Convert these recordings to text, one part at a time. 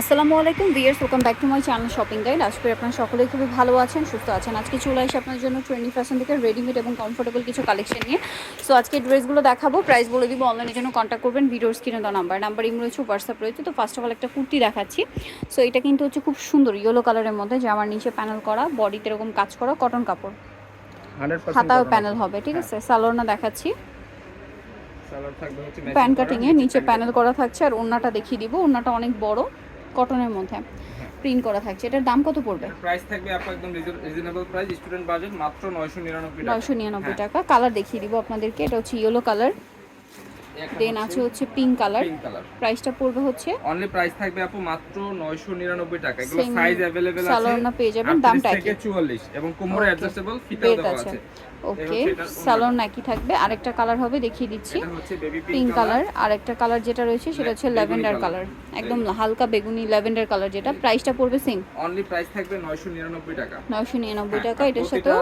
আসসালামু আলাইকুম viewers welcome back to my channel shopping guide আজ করে আপনারা সকলেই খুবই ভালো আছেন সুস্থ আছেন। আজকে চলে আসি আপনার জন্য ট্রেন্ডি ফ্যাশন থেকে রেডিমেড এবং কমফোর্টেবল কিছু কালেকশন নিয়ে। সো আজকে ড্রেসগুলো দেখাবো প্রাইস বলে দিব অনলাইনের জন্য কন্ট্যাক্ট করবেন ভিডিওর স্ক্রিনে দেওয়া নাম্বার নাম্বার ইম রয়েছে হোয়াটসঅ্যাপ রয়েছে তো ফার্স্ট অফ অল একটা কুর্তি দেখাচ্ছি। সো এটা কিন্তু হচ্ছে খুব সুন্দর ইয়েলো কালারের মধ্যে যে আমার নিচে প্যানেল করা বডিতে এরকম কাজ করা কটন কাপড়। হাতাও প্যানেল হবে ঠিক আছে? সালোয়ারনা দেখাচ্ছি। প্যান কাটিংয়ে নিচে প্যানেল করা থাকছে আর ওড়নাটা দেখিয়ে দিব ওড়নাটা অনেক বড়। কটনের মধ্যে প্রিন্ট করা থাকছে। এটার দাম কত পড়বে? প্রাইস থাকবে আপনার একদম রিজনেবল প্রাইস স্টুডেন্ট বাজেট মাত্র 999 টাকা। নয়শো নিরানব্বই টাকা। কালার দেখিয়ে দিব আপনাদেরকে। এটা হচ্ছে ইয়েলো কালার দেন আছে হচ্ছে পিঙ্ক কালার পিঙ্ক কালার প্রাইসটা পড়বে হচ্ছে অনলি প্রাইস থাকবে আপু মাত্র 999 টাকা এগুলো Same সাইজ अवेलेबल আছে সালোয়ার না পেয়ে যাবেন 38 দামটা থেকে একই 44 এবং কোমরে Okay. অ্যাডজাস্টেবল ফিতাও বেড দেওয়া আছে আছে ওকে হচ্ছে এটার ওড়না। সালোয়ার নাকি থাকবে আরেকটা কালার হবে দেখিয়ে দিচ্ছি এটা হচ্ছে বেবি পিঙ্ক পিঙ্ক কালার আর একটা কালার যেটা রয়েছে সেটা হচ্ছে বেগুনি ল্যাভেন্ডার colour। কালার একদম হালকা বেগুনি ল্যাভেন্ডার কালার যেটা প্রাইসটা পড়বে সেম অনলি প্রাইস থাকবে 999 টাকা নয়শো নিরানব্বই হ্যাঁ, টাকা আর এটার প্রতিটা সাথেও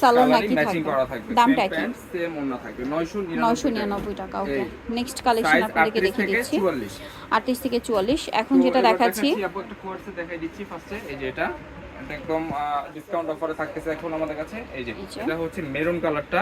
সালোয়ার নাকি ম্যাচিং থাকবে করা থাকবে দামটা সেম একই প্যান্ট সেম ওন্না থাকবে 999 নয়শো নিরানব্বই টাকা ওকে এই। নেক্সট কালেকশন আপনাদেরকে দেখে দিচ্ছি। 44 আটত্রিশ থেকে চুয়াল্লিশ। এখন যেটা দেখাচ্ছি আপু একটা কোর্সে দেখাই দিচ্ছি ফার্স্টে এই যে এটা। এটা একদম ডিসকাউন্ট অফারে থাকতেছে এখন আমাদের কাছে। এই যে। এটা হচ্ছে মেরুন কালারটা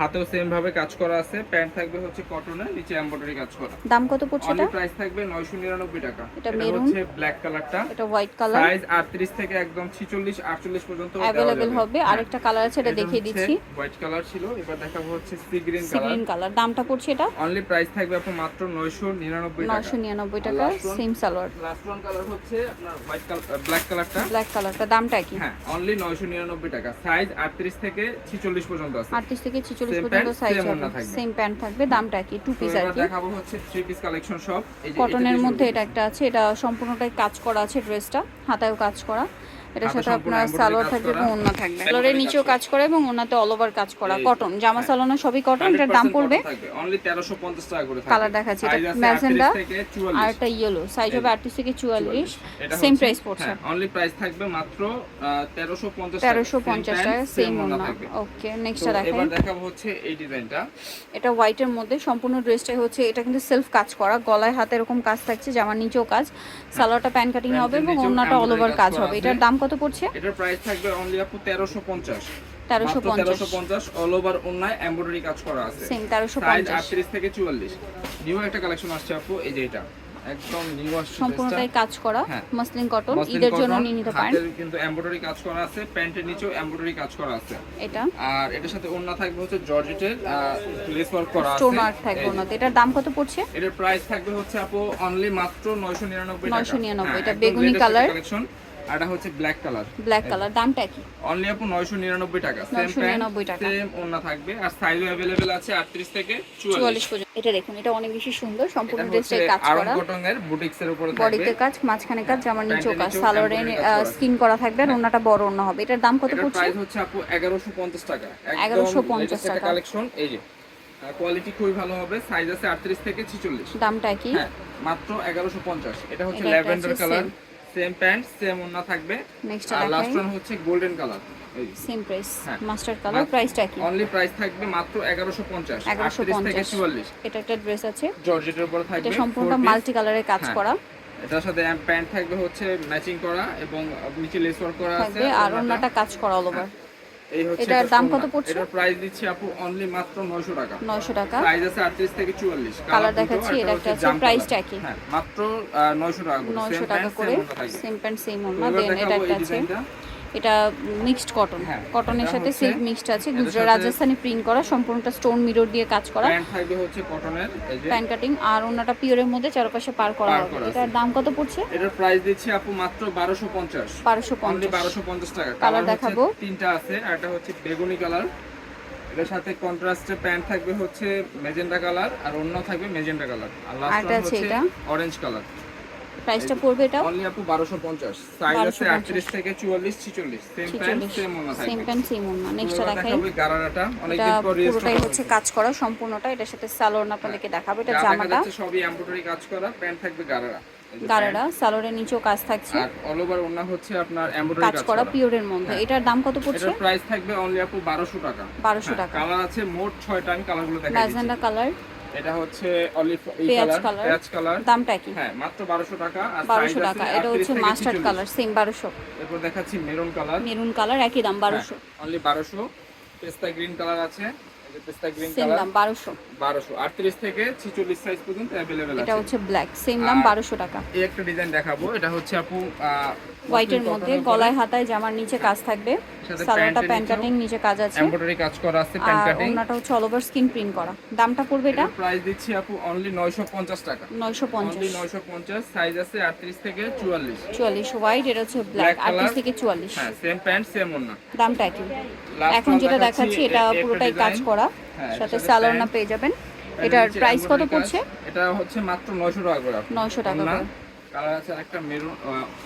হাতেও সেম ভাবে কাজ করা আছে। প্যান্ট থাকবে হচ্ছে কটনের নিচে এমব্রয়ডারি কাজ করা। দাম কত পড়ছে এটা? প্রাইস থাকবে 999 টাকা। এটা মেরুন হচ্ছে ব্ল্যাক কালারটা এটা হোয়াইট কালার প্রাইস 38 থেকে একদম 46 48 পর্যন্ত अवेलेबल হবে। হ্যাঁ। আরেকটা কালার আছে এটা দেখিয়ে দিচ্ছি। হোয়াইট কালার ছিল। এবার দেখাবো হচ্ছে sea green colour sea green colour দামটা পড়ছে এটা? অনলি প্রাইস থাকবে আপনার মাত্র 999 টাকা। 999 টাকা same salwar last one colour হচ্ছে আপনার হোয়াইট কালার ব্ল্যাক কালারটা ব্ল্যাক কালারটা দামটা কি? হ্যাঁ অনলি 999 টাকা। সাইজ 38 থেকে 46 পর্যন্ত আছে। 38 থেকে 46 সাইজ সেম প্যান্ট থাকবে। দামটা কি আর কি। কটনের মধ্যে এটা একটা আছে এটা সম্পূর্ণটাই কাজ করা আছে ড্রেসটা হাতায়ও কাজ করা। এটার সাথে আপনার সালোয়ার থাকবে এবং ওড়না থাকবে। সালোয়ারের নিচেও কাজ করা এবং ওড়নাতে অল ওভার কাজ করা। কটন জামা হ্যাঁ। সালোনা সবই কটন এটার দাম পড়বে। অনলি 1350 টাকা করে থাকবে। কালার দেখাচ্ছি এটা ম্যাজেন্ডা 38 44 আর একটা ইয়েলো সাইজ হবে এই। আটত্রিশ থেকে চুয়াল্লিশ। এটা সেম হচ্ছে- প্রাইস পড়ছে। হ্যাঁ অনলি প্রাইস থাকবে মাত্র আহ, 1350 টাকা। তেরোশো Same পঞ্চাশ pant, টাকা সেম থাকবে। ওকে নেক্সটটা দেখাই। এবার দেখাবো হচ্ছে এই ডিজাইনটা এটা হোয়াইটের মধ্যে সম্পূর্ণ ড্রেসটাই হচ্ছে এটা কিন্তু সেলফ কাজ করা। গলায় হাতে এরকম কাজ থাকছে জামার নিচেও কাজ। সালোয়ারটা প্যান কাটিং হবে এবং ওড়নাটা অল ওভার কাজ কাজ হবে। এটার দাম কত পড়ছে? এটার প্রাইস থাকবে অনলি আপু 1350 তেরোশো 1350 অল ওভার অন্যায় এমব্রয়ডারি কাজ করা আছে। সেম তেরোশো সাইজ পঞ্চাশ। 38 থেকে 44 নিউ একটা কালেকশন আসছে আপু এই যে এটা। একদম নিউ আসছে সম্পূর্ণটাই কাজ করা হ্যাঁ। মসলিন কটন ঈদের জন্য নিয়ে নিতে পারেন। কিন্তু এমব্রয়ডারি কাজ করা আছে প্যান্টের নিচেও এমব্রয়ডারি কাজ করা আছে। এটা। আর এটার সাথে থাকবে হচ্ছে জর্জেটের লেস ওয়ার্ক করা আছে। স্টোন আর্ট থাকবে এই এটার দাম কত পড়ছে? এটার প্রাইস থাকবে হচ্ছে আপু অনলি মাত্র 999 টাকা। 999 এটা বেগুনি latest কালেকশন আর এটা হচ্ছে ব্ল্যাক কালার ব্ল্যাক কালার দামটা কি অনলি আপু 999 টাকা সেম 999 টাকা। সেম ওড়না থাকবে আর সাইজও अवेलेबल আছে 38 থেকে 44 চুয়াল্লিশ পর্যন্ত এটা দেখুন এটা অনেক বেশি সুন্দর সম্পূর্ণ এটা হচ্ছে ড্রেসটাই কাজ আরং করা কটনের বুটিক্সের উপরে থাকবে বডিতে কাজ মাঝখানে কাজ জামার নিচেও প্যান্টের কাজ নিচেও সালোয়ারে embroidery কাজ করা আছে। স্কিন করা থাকবে আর ওনাটা বড় ওনা হবে এটার দাম কত এটার পড়ছে প্রাইস হচ্ছে আপু 1150 টাকা 1150 টাকা। কালেকশন এই যে কোয়ালিটি খুবই ভালো হবে সাইজ আছে 38 থেকে 46 দামটা কি হ্যাঁ মাত্র 1150 এটা হচ্ছে এটা একটা ল্যাভেন্ডার আছে colour same। same pant same ওন্না থাকবে। আর লাস্ট ওয়ান হচ্ছে golden colour same price. Master colour প্রাইসটা কি অনলি প্রাইস থাকবে মাত্র 1150 এগারোশো 38 থেকে পঞ্চাশ। 44 এটা একটা ড্রেস আছে। জর্জেটের উপর থাকবে এটা সম্পূর্ণ। মাল্টি কালারের কাজ হ্যাঁ। করা। এটার সাথে প্যান্ট থাকবে হচ্ছে ম্যাচিং করা এবং নিচে লেস ওয়ার্ক করা আছে। আর ওন্নাটা কাজ করা অল ওভার এটার দাম কত পড়ছে? এটার প্রাইস দিচ্ছি আপু অনলি মাত্র 900 টাকা। নয়শো টাকা। প্রাইস আছে 38 থেকে 44 কালার দেখাচ্ছি, এটা একটা আছে, প্রাইসটা কালার। কি? হ্যাঁ মাত্র আহ, 900 টাকা করে। নয়শো সেম টাকা করে। সেম সেম প্যান্ট সেম ওনা দেন এটা একটা আছে। এটা মিক্সড কটন। হ্যাঁ, কটনের সাথে সিল্ক মিক্সড আছে গুজরাট রাজস্থানি প্রিন্ট করা সম্পূর্ণটা স্টোন মিরর দিয়ে কাজ করা। প্যান্ট থাকবে হচ্ছে কটনের এই যে প্যান কাটিং আর ওনাটা পিওরের মধ্যে চারপাশে পার করা হবে। এটার দাম কত পড়ছে? এটার প্রাইস দিচ্ছি আপু মাত্র 1250 বারোশো অনলি পঞ্চাশ 1250 টাকা কালার দেখাবো। তিনটা আছে আর একটা হচ্ছে বেগুনি কালার এটার সাথে কন্ট্রাস্টে প্যান্ট থাকবে হচ্ছে মেজেন্টা কালার আর অন্য থাকবে মেজেন্টা কালার আর লাস্ট হচ্ছে এটা। অরেঞ্জ কালার প্রাইসটা পড়বে এটা অনলি আপু 1250 সাইজ আছে 38 থেকে 44 46 সেম প্যান্ট সেম ওনা সেম প্যান্ট সেম ওনা। নেক্সট তো এবার দেখাই। দেখাবো গারারাটা। এটা অনেকদিন পর পুরোটাই হচ্ছে কাজ করা সম্পূর্ণটা। এটার সাথে সালোয়ার আপনাদেরকে দেখাবো। এটা জামাটা। সবই এমব্রয়ডারি কাজ করা। প্যান্ট থাকবে গারারা। এই সালোয়ারের নিচেও কাজ থাকছে। আর অল ওভার ওনা হচ্ছে আপনার এমব্রয়ডারি কাজ করা পিওরের মধ্যে। এটার দাম কত পড়ছে? এটার প্রাইস থাকবে অনলি আপু 1200 টাকা। বারোশো টাকা। কালার আছে মোট 6টা আমি কালারগুলো দেখাই দিচ্ছি। ম্যাজেন্ডা কালার এটা হচ্ছে অলিভ পেঁয়াজ কালার। পেঁয়াজ কালার দামটা কি হ্যাঁ মাত্র বারোশো টাকা। আর বারোশো size টাকা। এটা হচ্ছে মাস্টার্ড কালার সেম বারোশো। এরপর দেখাচ্ছি মেরুন কালার মেরুন কালার একই দাম বারোশো। অনলি বারোশো। পেস্তা গ্রিন কালার আছে। এই যে পেস্তা গ্রিন সেম দাম বারোশো। বারোশো। আটত্রিশ থেকে ছিচল্লিশ সাইজ পর্যন্ত অ্যাভেলেবেল এটা হচ্ছে ব্ল্যাক সেম দাম আর- বারোশো টাকা। এই একটা ডিজাইন দেখাবো। এটা হচ্ছে আপু হোয়াইটের মধ্যে গলায় হাতায় জামার নিচে কাজ থাকবে। সালোয়ারটা প্যান্টের কাটিং নিচে কাজ আছে। এমব্রয়ডারি কাজ করা আছে প্যান্ট আর ওনাটা হচ্ছে অল ওভার স্কিন প্রিন্ট করা। দামটা পড়বে এটা? প্রাইস দিচ্ছি আপু অনলি নয়শো পঞ্চাশ টাকা। অনলি সাইজ আছে থেকে হোয়াইট এটা হচ্ছে ব্ল্যাক Black আটত্রিশ color। থেকে চুয়াল্লিশ। হ্যাঁ সেম প্যান্ট সেম ওন্না দামটা এখন যেটা দেখাচ্ছি, এটা পুরোটাই কাজ করা সাথে সাথে না পেয়ে যাবেন। এটার প্রাইস কত পড়ছে? এটা হচ্ছে মাত্র নয়শো টাকা করে 900 টাকা করে। কালার আছে একটা মেরুন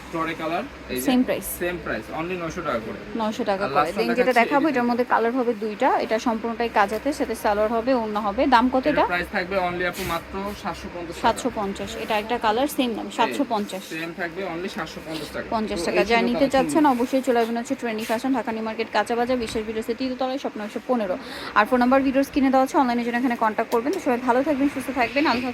ফ্লোরে কালার এই Same price। Same price only নয়শো টাকা করে। নশো টাকা করে। দেন যেটা দেখাবো এটার মধ্যে কালার হবে দুইটা। এটা সম্পূর্ণটাই কাজাতে সাথে সালোয়ার হবে অন্য হবে। দাম কত এটা? প্রাইস থাকবে অনলি আপু মাত্র সাতশো পঞ্চাশ সাতশো পঞ্চাশ। এটা একটা কালার সেম দাম সাতশো পঞ্চাশ। সেম থাকবে অনলি সাতশো পঞ্চাশ টাকা। পঞ্চাশ তো টাকা। যা নিতে চাচ্ছেন অবশ্যই চলে আসবেন হচ্ছে trendy fashion Dhaka new market কাঁচা বাজার বিশেষ ভিডিওসে তৃতীয়তলায় স্বপ্ন একশো পনেরো। আর ফোন নাম্বার ভিডিওস কিনে দেওয়া আছে অনলাইনে জন্য এখানে কন্ট্যাক্ট করবেন। তো সবাই ভালো থাকবেন সুস্থ থাকবেন। আল্লাহ